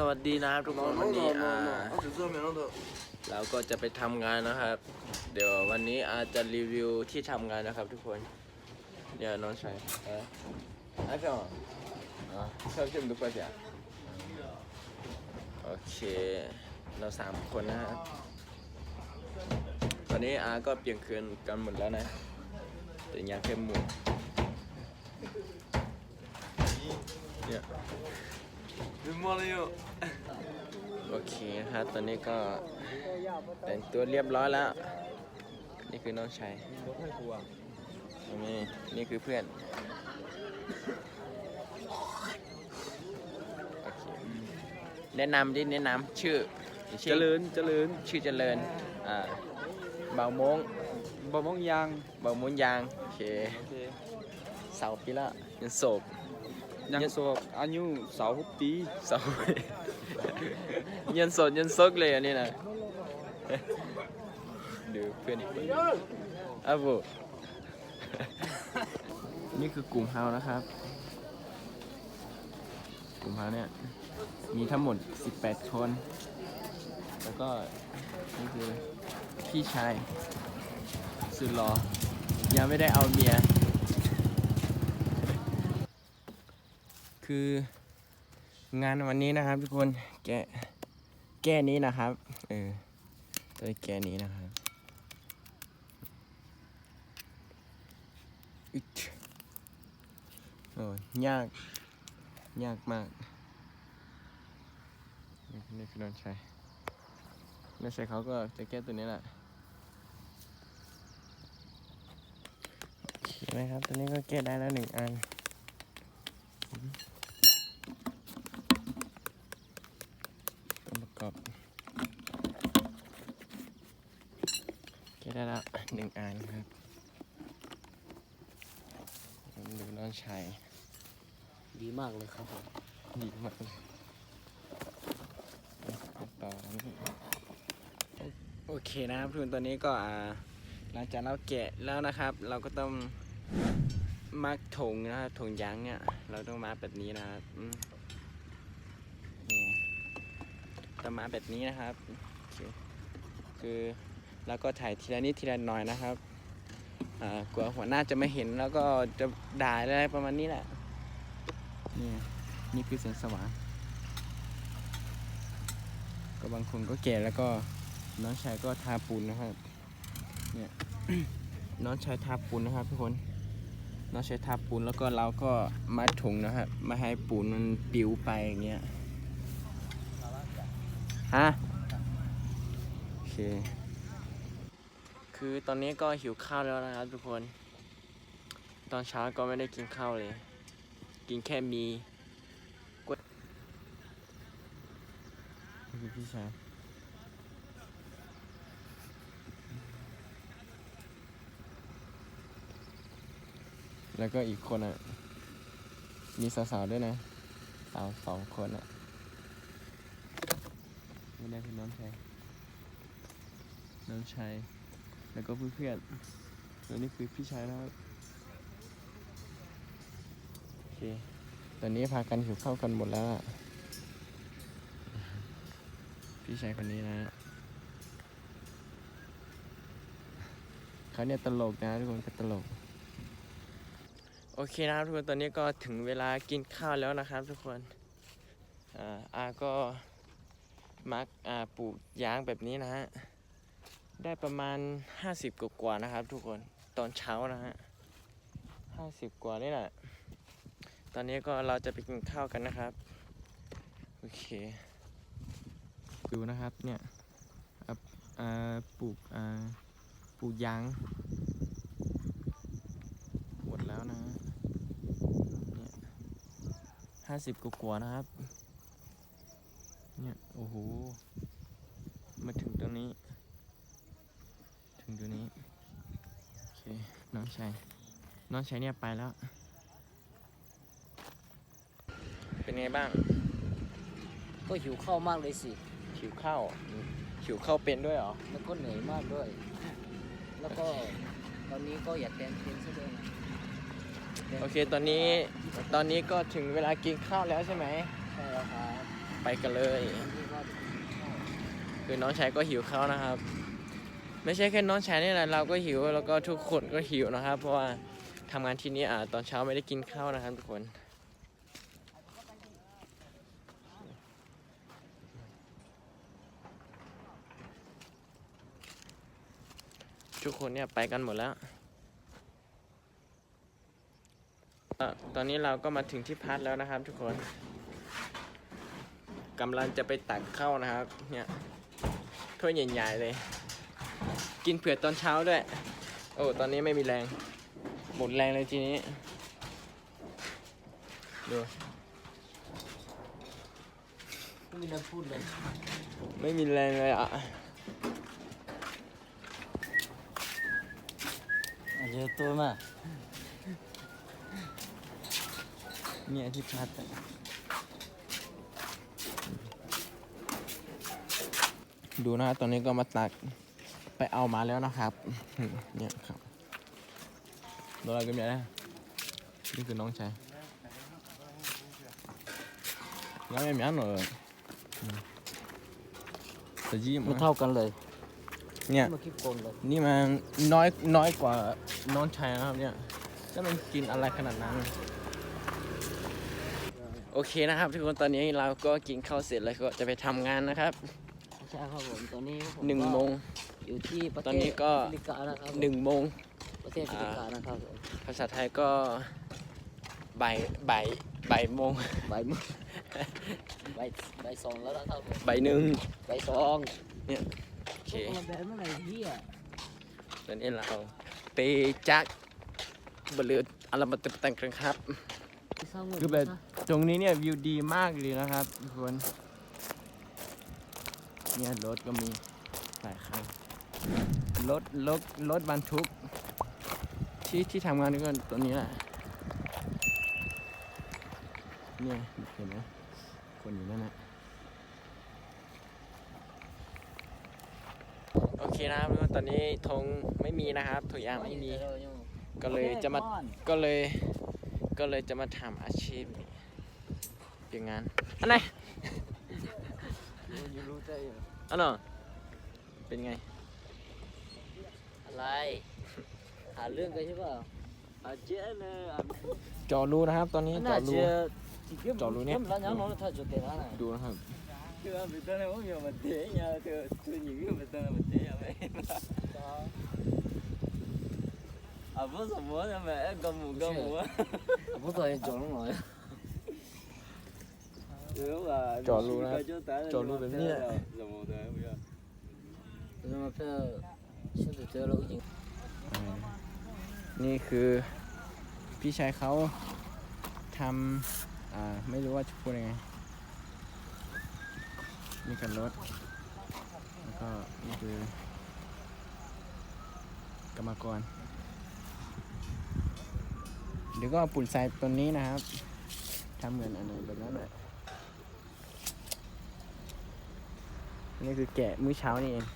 สวัสดีนะครับทุกคนวันนี้อ่าเราก็จะไปทำงานนะครับ เดี๋ยววันนี้อาจจะรีวิวที่ทำงานนะครับ ทุกคนเดี๋ยวน้องชายอะไรเพื่อนอะชอบชิมทุกคนจ้ะโอเค เราสามคนนะครับตอนนี้อาก็เปลี่ยนคืนกันหมดแล้วนะแต่ยังเข้มหมดเนี่ย ดูมอเลยอยู่โอเคฮะตอนนี้ก็แต่งตัวเรียบร้อยแล้ว นี่คือน้องชายนี่นี่คือเพื่อน โอเค แนะนำดิแนะนำชื่อเจริญเจริญชื่อเจริญ อ่าเบามงเบามงยางเบามงยาง โอเคโอเคสาปีละยังโศก ยังโสดอายุสาวปีเสายันสดยันซกเลยอันนี้นะดูเพื่อนอีกคนอ้าวโบนี่คือกลุ่มเฮานะครับ กลุ่มเฮาเนี่ย มีทั้งหมด 18 คน แล้วก็ นี่คือพี่ชายสุดหล่อยังไม่ได้เอาเมีย คืองานวันนี้นะครับ ทุกคนแกะแก้นี้นะครับเออโดยแก้นี้นะครับโอ้ยาก ยากมากนี่คือน้องชายน้องชายเขาก็จะแก้ตัวนี้แหละโอเคไหมครับตัวนี้ก็แก้ได้แล้วหนึ่งอัน ตัวประ กอบแก้ได้แล้วหนึ่งอันครับดูน้องชายดีมากเลยครับผมดีมากเลยต่อโอเคนะครับทุกคนตอนนี้ก็อ่าหลังจากเราแกะแล้วนะครับ เราก็ต้องมัดถุงนะครับถุงยางเนี่ย เราต้องมาแบบนี้นะครับอืมนี่ ต้องมาแบบนี้นะครับคคือเราก็ถ่ายทีละนิดทีละหน่อยนะครับกลัวหัวหน้าจะไม่เห็นแล้วก็จะด่าอะไรประมาณนี้แหละ นี่นี่คือแสงสว่างก็บางคนก็แก่แล้วก็น้องชายก็ทาปูนนะครับ เนี่ยน้องชายทาปูนนะครับทุกคน น้องชายทาปูนแล้วก็เราก็มัดถุงนะครับไม่ให้ปูนมันปิวไปอย่างเงี้ย ฮะโอเค คือตอนนี้ก็หิวข้าวแล้วนะครับทุกคน ตอนเช้าก็ไม่ได้กินข้าวเลย กินแค่มีกล้วยนี่คือพี่ชายแล้วก็อีกคนอะ มีสาวๆด้วยนะ สาวสองคนอะ ไม่ได้คือน้องชายน้องชายแล้วก็เพื่อนๆแล้วนี่คือพี่ชายนะครับโอเคตอนนี้พากันหิวข้าวกันหมดแล้วอะพี่ชายคนนี้นะเขาเนี่ยตลกนะทุกคนก็ตลกโอเคนะครับทุกคนตอนนี้ก็ถึงเวลากินข้าวแล้วนะครับทุกคน อ่าอาก็ มักปลูกยางแบบนี้นะฮะ ได้ประมาณ 50กว่าๆนะครับ ทุกคนตอนเช้านะฮะ50กว่านี่แหละ ตอนนี้ก็เราจะไปกินข้าวกันนะครับ โอเค ดูนะครับเนี่ยปลูกอ่าปลูกยางหมดแล้วนะ เนี่ยห้าสิบกว่าๆนะครับ เนี่ย โอ้โห มาถึงตรงนี้ ถึงตรงนี้ โอเค น้องชายน้องชายเนี่ยไปแล้ว เป็นไงบ้าง ก็หิวข้าวมากเลยสิ หิวข้าว หิวข้าวเป็นด้วยเหรอ แล้วก็เหนื่อยมากด้วย แล้วก็ตอนนี้ก็อยากแดนเพลงซะด้วยนะโอเค ตอนนี้ ตอนนี้ก็ถึงเวลากินข้าวแล้วใช่ไหมใช่แล้วครับโไปกันเลย คือน้องชายก็หิวข้าวนะครับ ไม่ใช่แค่น้องชายนี่แหละเราก็หิวแล้วก็ทุกคนก็หิวนะครับ เพราะว่าทำงานที่นี่อ่าตอนเช้าไม่ได้กินข้าวนะครับทุกคนทุกคนเนี่ยไปกันหมดแล้วอตอนนี้เราก็มาถึงที่พักแล้วนะครับทุกคน กำลังจะไปตักข้าวนะครับ เนี่ยถ้วยใหญ่ๆเลย กินเผื่อตอนเช้าด้วย โอ้ตอนนี้ไม่มีแรง หมดแรงเลยทีนี้ ดู ไม่มีอะไรพูดเลย ไม่มีแรงเลยอะเยอะตัวมากเนี่ยที่พัดอะ ดูนะครับตอนนี้ก็มาตักไปเอามาแล้วนะครับ เนี่ยครับโดนอะไรกันเนี่ยนะนี่คือน้องชายแล้วไม่มีอันหน่อยแต่ยี่ไม่มาเท่ากันเลย เนี่ยเมื่อกี้โกงเลยนี่มันน้อยน้อยกว่าน้องชายนะครับเนี่ยแล้วมันกินอะไรขนาดนั้น โอเคนะครับทุกคนตอนนี้เราก็กินข้าวเสร็จแล้วก็จะไปทำงานนะครับ ใช่ครับผมตอนนี้ผมหนึ่งโมง อยู่ที่ประเทศตอนนี้ก็ แอฟริกานะครับหนึ่งโมง ประเทศแอฟริกานะครับผมภาษาไทยก็บ่ายบ่ายบ่ายโมง ใบายโมงใบายใบายสองแล้วนะครับผมบ่ายหนึ่งใบายสองโอเคโอ้แบบเมื่อไหร่พี่อะตอนนี้เราไปจักบริเวณอารามตึกตังกันครับ คือแบบ ตรงนี้เนี่ยวิวดีมากเลยนะครับทุกคน เนี่ยรถก็มีหลายคันรถรถรถบรรทุก ที่ที่ทำงานนี่ก็ตัวนี้แหละเนี่ยเห็นไหมคนอยู่นั่นแหละโอเคนะครับตอนนี้ธงไม่มีนะครับถุงยางไม่มี ก็เลยจะมาก็เลย ก็เลยจะมาทำอาชีพเปลี่ยนงานอันไหน ได้อยู่อ๋อเหรอเป็นไง อะไร หาเรื่องกันใช่เปล่าอาเจ๊เนอะจอะรูนะครับ ตอนนี้จอะรู เจอะรูเนี่ย มันยังน้องถ้าจุดเด่นอะไรดูนะครับ เธอไม่ต้องเอาอย่ามาเตะเนี่ยเธอเธอหนีก็ไม่ต้องมาเตะอะไร啊，不是我，他们干么干么？不是，就是我。 จอดรูนะจอดรูแบบนี้นี่คือพี่ชายเขาทำไม่รู้ว่าจะพูดยังไงนี่กันรถ แล้วก็นี่คือกรรมกรหรือก็ปุ่นทรายตัวนี้นะครับทำเหมือนอันนั้นแบบนั้นแหละ นี่คือแกะมื้อเช้านี่เอง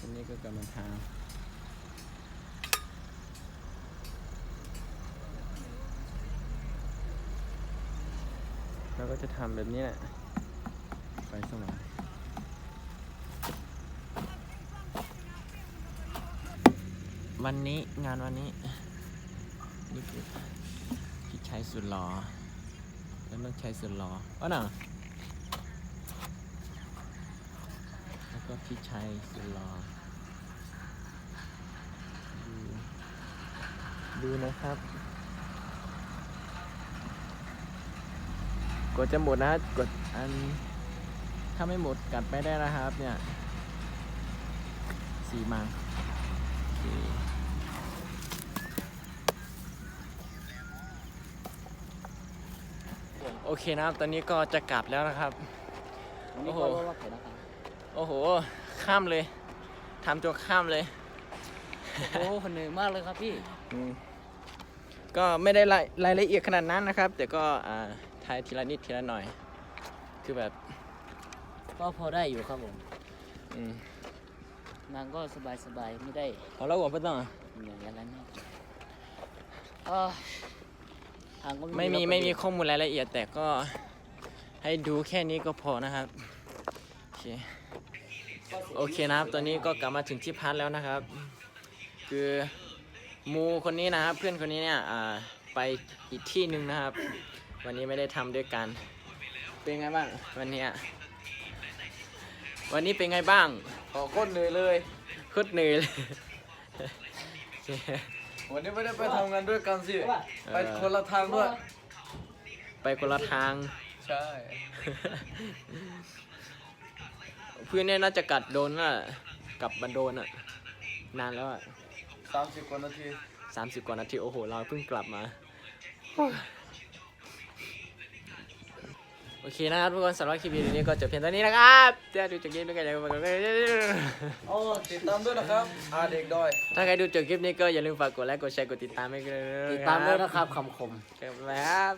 อันนี้ก็กำลังทำเราก็จะทำแบบนี้แหละไฟสว่างวันนี้งานวันนี้นี่คือพี่ชัยสุดหล่อแล้วน้องชัยสุดหล่ออ๋อน่ะแล้ว ก็พิชัยสุรอดูดูนะครับ กดจะหมดนะกดอัน ถ้าไม่หมดกัดไม่ได้นะครับเนี่ยสีมังโอเคนะครับ ตอนนี้ก็จะกลับแล้วนะครับโอ้โหว่าไข่นะคะ โอ้โห ข้ามเลยทำตัวข้ามเลย โอ้เหนื่อยมากเลยครับพี่ อืมก็ไม่ได้รายรายละเอียดขนาดนั้นนะครับ แต่ก็อ่าทายทีละนิดทีละหน่อย คือแบบก็พอได้อยู่ครับผมอืมนางก็สบายสบายๆไม่ได้เอาแล้วหัวไม่ต้องอะเหนื่อยอะไรมากอ่าทางก็ไม่มีแล้วก็ไม่มีอยู่ข้อมูลรายละเอียดแต่ก็ให้ดูแค่นี้ก็พอนะครับโอเค โอเคนะครับ ตอนนี้ก็กลับมาถึงที่พักแล้วนะครับ คือมูคนนี้นะครับ เพื่อนคนนี้เนี่ยอ่าไปอีกที่หนึ่งนะครับ วันนี้ไม่ได้ทำด้วยกัน เป็นไงบ้างวันเนี้ยวันนี้เป็นไงบ้างขอก้นเหนื่อยเลยโคตรเหนื่อยเลยโอเควันนี้ไม่ได้ไปทำงานด้วยกันสิเออไปคนละทางด้วย ไปคนละทาง ใช่เพื่อนเนี่ยน่าจะกัดโดนน่ะกลับมาโดนอะ นานแล้วอะสามสิบกว่านาทีสามสิบกว่านาที โอ้โห เราเพิ่งกลับมา โอเคนะครับทุกคนสำหรับคลิปวิดีโอนี้ก็จบเพียงเท่านี้นะครับถ้าดูจบคลิปนี้ก็อย่าลืมอ๋อติดตามด้วยนะครับอาเด็กดอยถ้าใครดูจบคลิปนี้ก็อย่าลืมฝากกดไลค์กดแชร์กดติดตามให้กันด้วยติดตามด้วยนะครับคำคมครับ